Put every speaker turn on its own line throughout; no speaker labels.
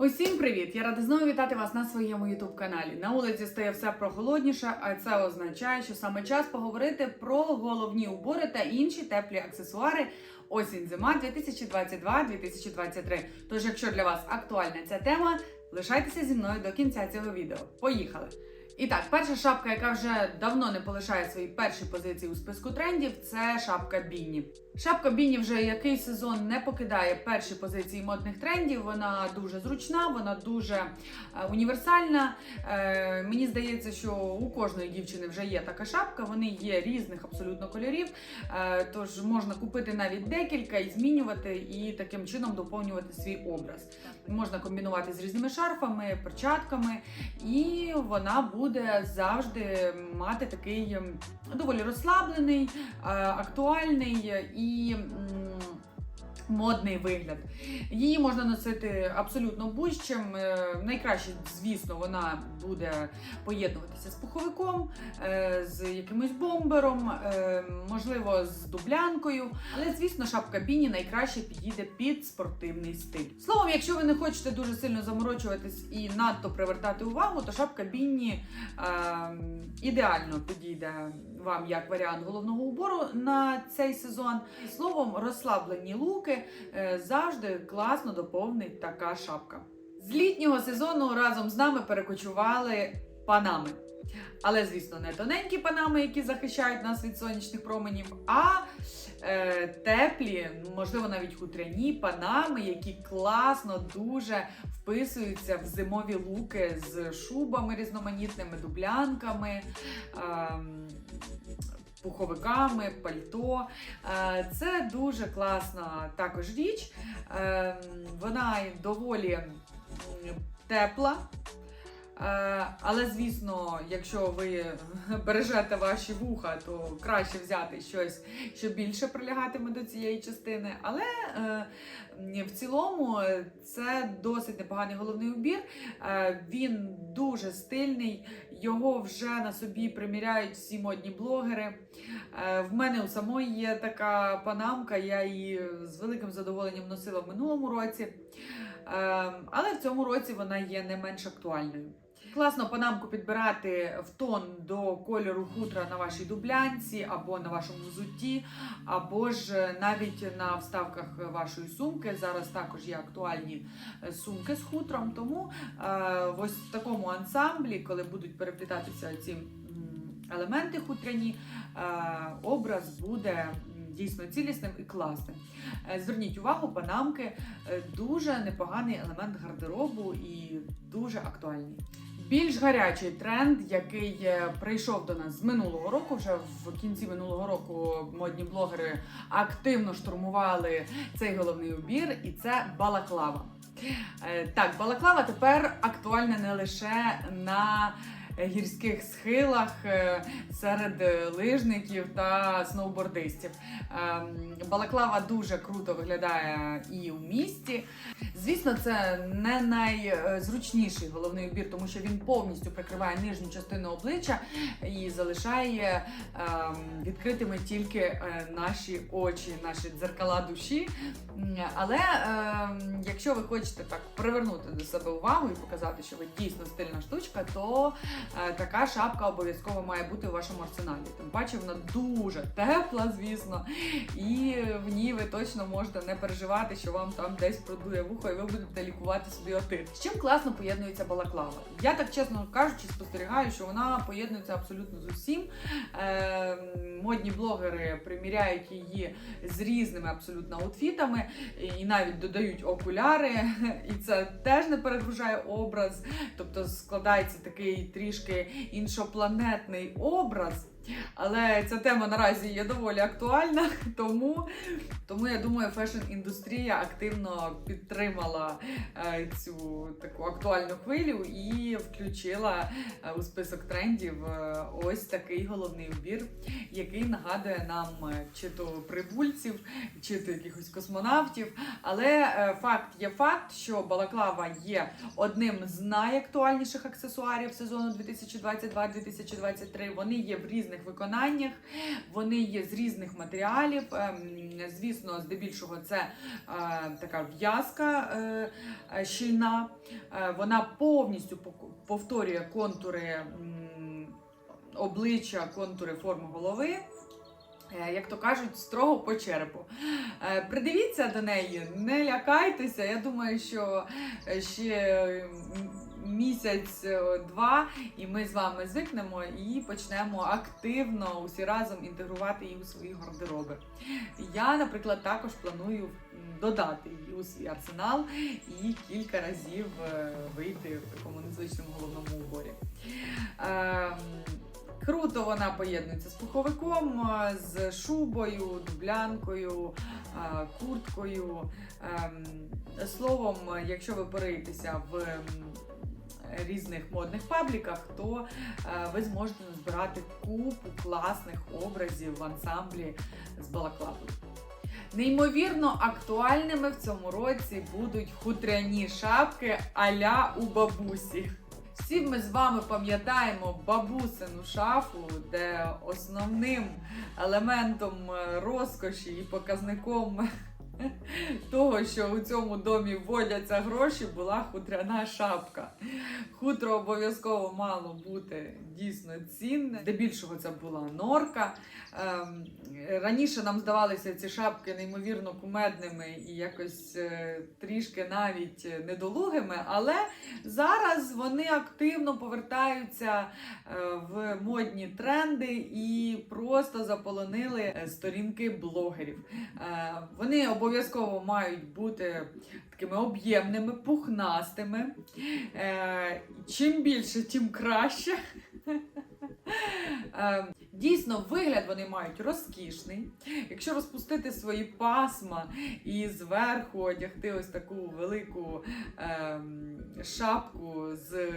Усім привіт! Я рада знову вітати вас на своєму ютуб-каналі. На вулиці стає все прохолодніше, а це означає, що саме час поговорити про головні убори та інші теплі аксесуари осінь-зима 2022-2023. Тож, якщо для вас актуальна ця тема, лишайтеся зі мною до кінця цього відео. Поїхали! І так, перша шапка, яка вже давно не полишає свої перші позиції у списку трендів, це шапка Біні. Шапка Біні вже який сезон не покидає перші позиції модних трендів. Вона дуже зручна, вона дуже е, універсальна. Е, мені здається, що у кожної дівчини вже є така шапка. Вони є різних абсолютно кольорів. Е, тож можна купити навіть декілька і змінювати, і таким чином доповнювати свій образ. Можна комбінувати з різними шарфами, перчатками, і вона буде завжди мати такий ем, доволі розслаблений, е, актуальний і. Модний вигляд. Її можна носити абсолютно будь-чим. Е, Найкраще, звісно, вона буде поєднуватися з пуховиком, е, з якимось бомбером, е, можливо, з дублянкою. Але, звісно, шапка Біні найкраще підійде під спортивний стиль. Словом, якщо ви не хочете дуже сильно заморочуватись і надто привертати увагу, то шапка Біні е, ідеально підійде вам як варіант головного убору на цей сезон. Словом, розслаблені луки е, завжди класно доповнить така шапка. З літнього сезону разом з нами перекочували панами. Але, звісно, не тоненькі панами, які захищають нас від сонячних променів, а е, теплі, можливо, навіть хутряні панами, які класно дуже вписуються в зимові луки з шубами різноманітними, дублянками. ем, Пуховиками, пальто. Е, Це дуже класна також річ. Е, Вона доволі тепла. Е, Але, звісно, якщо ви бережете ваші вуха, то краще взяти щось, що більше прилягатиме до цієї частини. Але е, в цілому е, це досить непоганий головний убір. Він дуже стильний, його вже на собі приміряють всі модні блогери. В мене у самої є така панамка, я її з великим задоволенням носила в минулому році. Але в цьому році вона є не менш актуальною. Класно панамку підбирати в тон до кольору хутра на вашій дублянці або на вашому взутті, або ж навіть на вставках вашої сумки. Зараз також є актуальні е, сумки з хутром. Тому е, ось в такому ансамблі, коли будуть переплітатися ці елементи хутряні, е, образ буде дійсно цілісним і класним. Е, Зверніть увагу, панамки е, дуже непоганий елемент гардеробу і дуже актуальний. Більш гарячий тренд, який е, прийшов до нас з минулого року, вже в кінці минулого року модні блогери активно штурмували цей головний убір, і це балаклава. Е, Так, балаклава тепер актуальна не лише на гірських схилах е, серед е, лижників та сноубордистів. Ем, Балаклава дуже круто виглядає і у місті. Звісно, це не найзручніший головний убір, тому що він повністю прикриває нижню частину обличчя і залишає ем, відкритими тільки е, наші очі, наші дзеркала душі. Але ем, якщо ви хочете так привернути до себе увагу і показати, що ви дійсно стильна штучка, то е, така шапка обов'язково має бути у вашому арсеналі. Тим паче вона дуже тепла, звісно, і в ній ви точно можете не переживати, що вам там десь продує вухо, і ви будете лікувати собі отит. З чим класно поєднується балаклава? Я так чесно кажучи, спостерігаю, що вона поєднується абсолютно з усім. Е, модні блогери приміряють її з різними абсолютно аутфітами і навіть додають окуляри, і це теж не перегружає образ. Тобто складається такий трішки іншопланетний образ. Але ця тема наразі є доволі актуальна, тому, тому я думаю, фешн-індустрія активно підтримала е, цю таку актуальну хвилю і включила е, у список трендів е, ось такий головний убір, який нагадує нам чи то прибульців, чи то якихось космонавтів. Але факт є факт, що балаклава є одним з найактуальніших аксесуарів сезону 2022-2023. Вони є в різних різних виконаннях. Вони є з різних матеріалів. Ем, Звісно, здебільшого це е, така в'язка е, щільна. Е, Вона повністю повторює контури обличчя, контури форми голови. Як то кажуть, строго по черепу. Придивіться до неї, не лякайтеся. Я думаю, що ще місяць-два, і ми з вами звикнемо і почнемо активно усі разом інтегрувати її у свої гардероби. Я, наприклад, також планую додати її у свій арсенал і кілька разів е, вийти в такому незвичному головному уборі. Ем, Круто вона поєднується з пуховиком, е, з шубою, дублянкою, е, курткою. Ем, Словом, якщо ви пориєтеся в різних модних пабліках, то е, ви зможете назбирати купу класних образів в ансамблі з балаклавою. Неймовірно актуальними в цьому році будуть хутряні шапки а-ля у бабусі. Всі ми з вами пам'ятаємо бабусину шафу, де основним елементом е, розкоші і показником того, що у цьому домі вводяться гроші, була хутряна шапка. Хутро обов'язково мало бути дійсно цінне. Здебільшого це була норка. Ем, Раніше нам здавалися ці шапки неймовірно кумедними і якось е, трішки навіть недолугими, але зараз вони активно повертаються е, в модні тренди і просто заполонили е, сторінки блогерів. Вони обов'язково мають бути такими об'ємними, пухнастими. Е, Чим більше, тим краще. Е, Дійсно, вигляд вони мають розкішний. Якщо розпустити свої пасма і зверху одягти ось таку велику ем, шапку з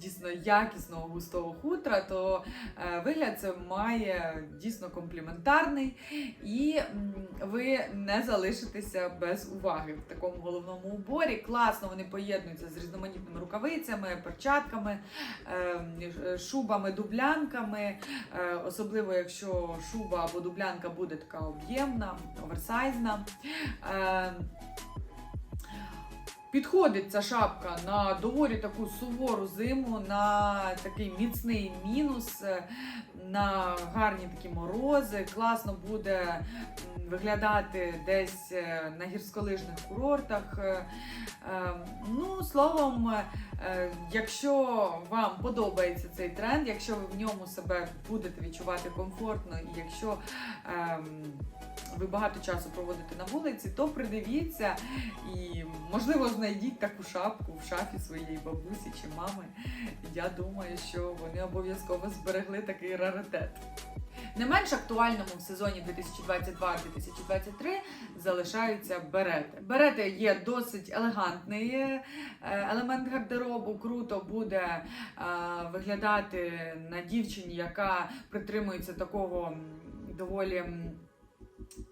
дійсно якісного густого хутра, то е, вигляд це має дійсно компліментарний, і ви не залишитеся без уваги в такому головному уборі. Класно вони поєднуються з різноманітними рукавицями, перчатками, ем, шубами, дублянками. Е, Особливо, якщо шуба або дублянка буде така об'ємна, оверсайзна. Е, Підходить ця шапка на доволі таку сувору зиму, на такий міцний мінус, е, на гарні такі морози. Класно буде виглядати десь е, на гірськолижних курортах. Е, е, Ну, словом, якщо вам подобається цей тренд, якщо ви в ньому себе будете відчувати комфортно, і якщо ем, ви багато часу проводите на вулиці, то придивіться і, можливо, знайдіть таку шапку в шафі своєї бабусі чи мами. Я думаю, що вони обов'язково зберегли такий раритет. Не менш актуальному в сезоні 2022-2023 залишаються берети. Берети є досить елегантний е, елемент гардеробу. Круто буде е, виглядати на дівчині, яка притримується такого доволі.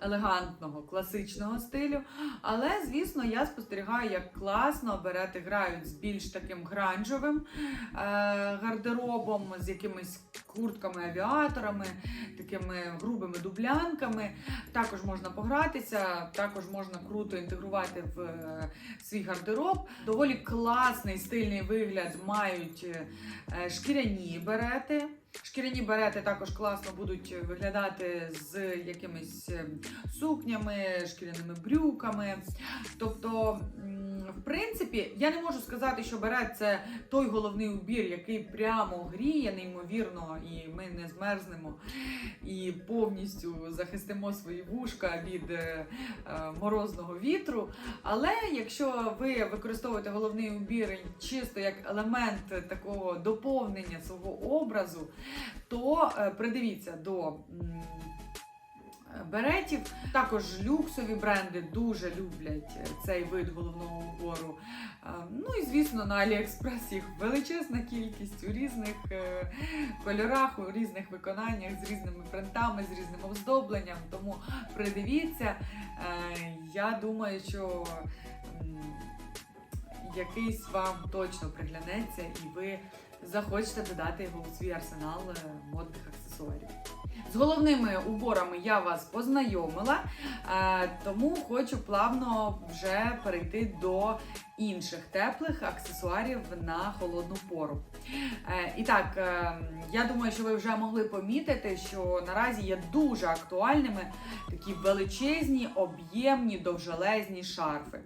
Елегантного, класичного стилю. Але, звісно, я спостерігаю, як класно берети грають з більш таким гранжовим е, гардеробом, з якимись куртками, авіаторами, такими грубими дублянками. Також можна погратися, також можна круто інтегрувати в е, свій гардероб. Доволі класний стильний вигляд мають е, шкіряні берети. Шкіряні берети також класно будуть виглядати з якимись е, сукнями, шкіряними брюками. Тобто, в принципі, я не можу сказати, що берет це той головний убір, який прямо гріє, неймовірно, і ми не змерзнемо і повністю захистимо свої вушка від е, е, морозного вітру. Але якщо ви використовуєте головний убір чисто як елемент такого доповнення свого образу, то е, придивіться до. Беретів також люксові бренди дуже люблять е, цей вид головного убору. Е, Ну і звісно, на Аліекспрес їх величезна кількість у різних кольорах, у різних виконаннях, з різними принтами, з різним оздобленням. Тому придивіться. Я думаю, що якийсь вам точно приглянеться, і ви захочете додати його у свій арсенал е, модних аксесуарів. З головними уборами я вас познайомила, е, тому хочу плавно вже перейти до інших теплих аксесуарів на холодну пору. Е, І так, е, я думаю, що ви вже могли помітити, що наразі є дуже актуальними такі величезні, об'ємні, довжелезні шарфи.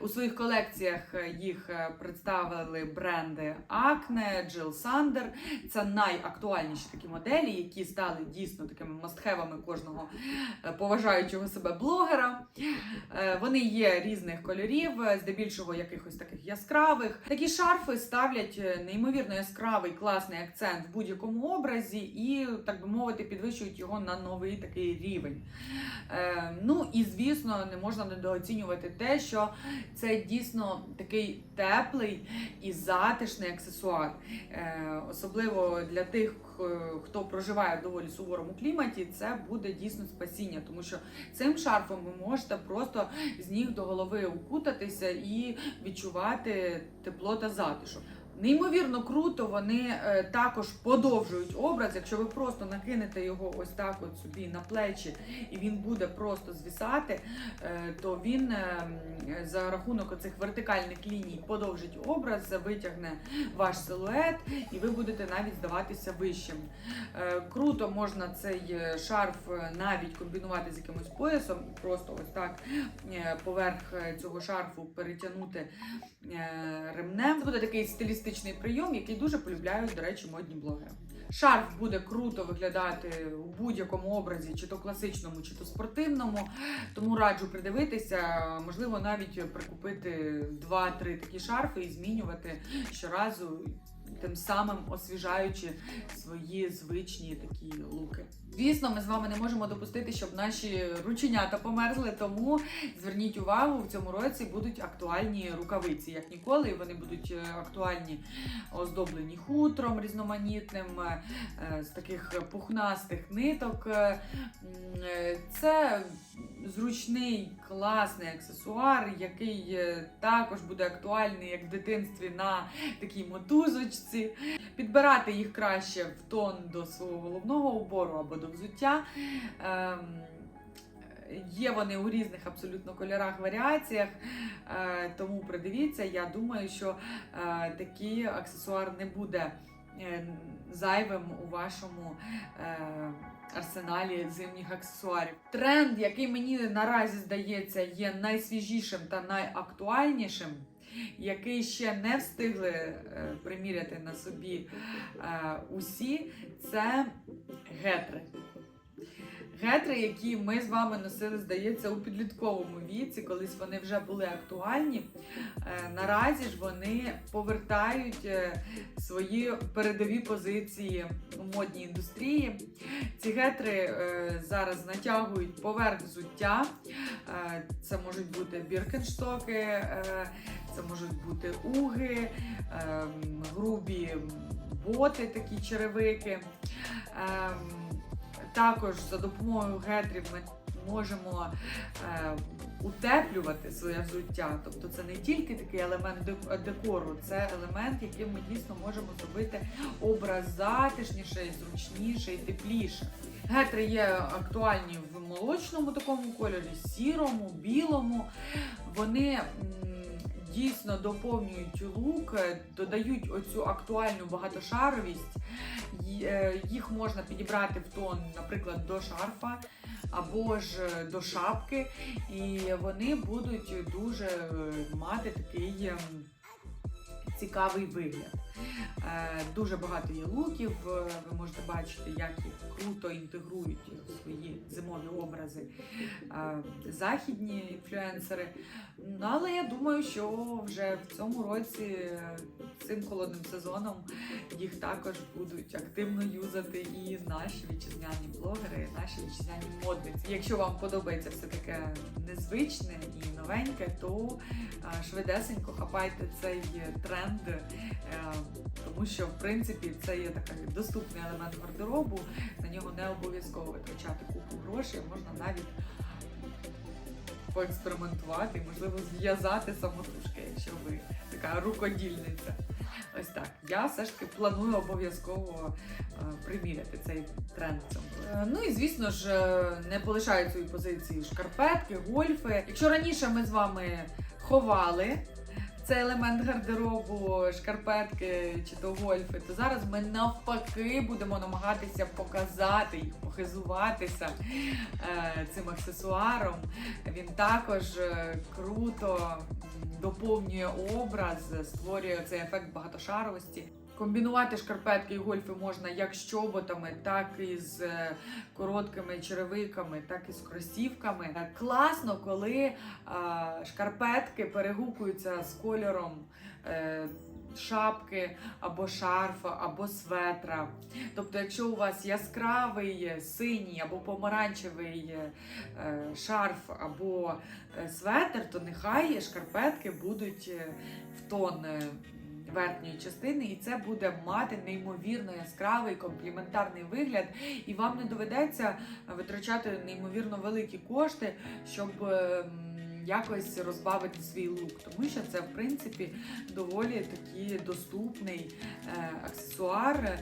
У своїх колекціях їх представили бренди Acne, Jill Sander. Це найактуальніші такі моделі, які стали дійсно такими мастхевами кожного е, поважаючого себе блогера. Е, Вони є різних кольорів, е, здебільшого якихось таких яскравих. Такі шарфи ставлять неймовірно яскравий класний акцент в будь-якому образі і, так би мовити, підвищують його на новий такий рівень. Ну і звісно, не можна недооцінювати те, що це дійсно такий теплий і затишний аксесуар. Особливо для тих, хто проживає в доволі суворому кліматі, це буде дійсно спасіння, тому що цим шарфом ви можете просто з ніг до голови укутатися і відчувати тепло та затишок. Неймовірно круто, вони е, також подовжують образ. Якщо ви просто накинете його ось так от собі на плечі, і він буде просто звісати, е, то він е, за рахунок оцих вертикальних ліній подовжить образ, витягне ваш силует, і ви будете навіть здаватися вищим. Круто можна цей шарф навіть комбінувати з якимось поясом, просто ось так поверх цього шарфу перетягнути ремнем. Це буде такий стилістичний прийом, який дуже полюбляють, до речі, модні блогери. Шарф буде круто виглядати у будь-якому образі, чи то класичному, чи то спортивному. Тому раджу придивитися, можливо, навіть прикупити два-три такі шарфи і змінювати щоразу, тим самим освіжаючи свої звичні такі луки. Звісно, ми з вами не можемо допустити, щоб наші рученята померзли, тому зверніть увагу, в цьому році будуть актуальні рукавиці, як ніколи. Вони будуть е, актуальні оздоблені хутром різноманітним, е, з таких пухнастих ниток. Е, Це зручний, класний аксесуар, який е, також буде актуальний як в дитинстві на такій мотузочці. Підбирати їх краще в тон до свого головного убору або до взуття. Ем, Є вони у різних абсолютно кольорах, варіаціях, е, тому придивіться. Я думаю, що е, такий аксесуар не буде зайвим у вашому арсеналі зимніх аксесуарів. Тренд, який мені наразі здається, є найсвіжішим та найактуальнішим. Який ще не встигли е, приміряти на собі е, усі, це гетри. Гетри, які ми з вами носили, здається, у підлітковому віці, колись вони вже були актуальні. Е, Наразі ж вони повертають е, свої передові позиції у модній індустрії. Ці гетри е, зараз натягують поверх взуття. Це можуть бути біркенштоки, це можуть бути уги, грубі боти, такі черевики. Також за допомогою гетрів ми можемо е, утеплювати своє взуття. Тобто це не тільки такий елемент декору, це елемент, яким ми дійсно можемо зробити образ затишніше, зручніше і тепліше. Гетри є актуальні в молочному такому кольорі, сірому, білому. Вони дійсно доповнюють лук, е, додають оцю актуальну багатошаровість. Е, Їх можна підібрати в тон, наприклад, до шарфа або ж е, до шапки, і вони будуть дуже мати такий ем, цікавий вигляд. Е, Дуже багато є луків. е, Ви можете бачити, як їх круто інтегрують свої зимові образи е, західні інфлюенсери. Ну, Але я думаю, що вже в цьому році цим холодним сезоном їх також будуть активно юзати і наші вітчизняні блогери, і наші вітчизняні модниці. Якщо вам подобається все таке незвичне новеньке, то е, швидесенько хапайте цей тренд, е, тому що в принципі це є такий доступний елемент гардеробу. На нього не обов'язково витрачати купу грошей, можна навіть поекспериментувати, можливо, зв'язати самотужки, якщо ви така рукодільниця. Ось так. я все ж таки планую обов'язково е, приміряти цей тренд. Е, Ну і звісно ж, е, не полишають свої позиції шкарпетки, гольфи. Якщо раніше ми з вами ховали цей елемент гардеробу, шкарпетки чи то гольфи, то зараз ми навпаки будемо намагатися показати їх, похизуватися е, цим аксесуаром. Він також е, круто доповнює образ, створює цей ефект багатошаровості. Комбінувати шкарпетки і гольфи можна як з чоботами, так і з е, короткими черевиками, так і з кросівками. Е, Класно, коли е, шкарпетки перегукуються з кольором шапки або шарфа, або светра. Тобто, якщо у вас яскравий синій або помаранчевий шарф або светр, то нехай шкарпетки будуть в тон. Верхньої частини, і це буде мати неймовірно яскравий компліментарний вигляд, і вам не доведеться витрачати неймовірно великі кошти, щоб е, якось розбавити свій лук, тому що це в принципі доволі такий доступний е, аксесуар. Е,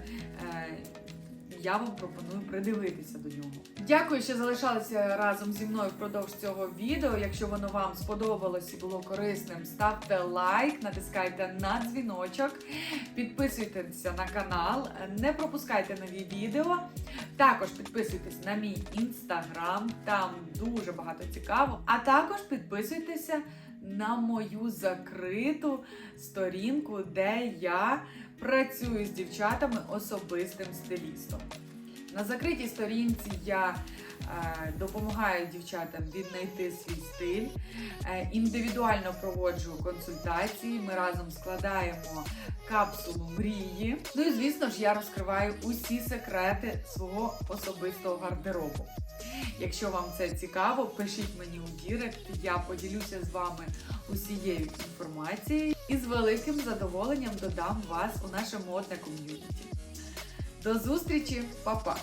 я вам пропоную придивитися до нього. Дякую, що залишалися разом зі мною впродовж цього відео. Якщо воно вам сподобалось і було корисним, ставте лайк, натискайте на дзвіночок, підписуйтеся на канал, не пропускайте нові відео. Також підписуйтесь на мій інстаграм, там дуже багато цікавого. А також підписуйтеся на мою закриту сторінку, де я працюю з дівчатами особистим стилістом. На закритій сторінці я е, допомагаю дівчатам віднайти свій стиль, е, індивідуально проводжу консультації. Ми разом складаємо капсулу мрії. Ну і звісно ж, я розкриваю усі секрети свого особистого гардеробу. Якщо вам це цікаво, пишіть мені у Дірект, я поділюся з вами усією інформацією і з великим задоволенням додам вас у наше модне ком'юніті. До зустрічі, па-па!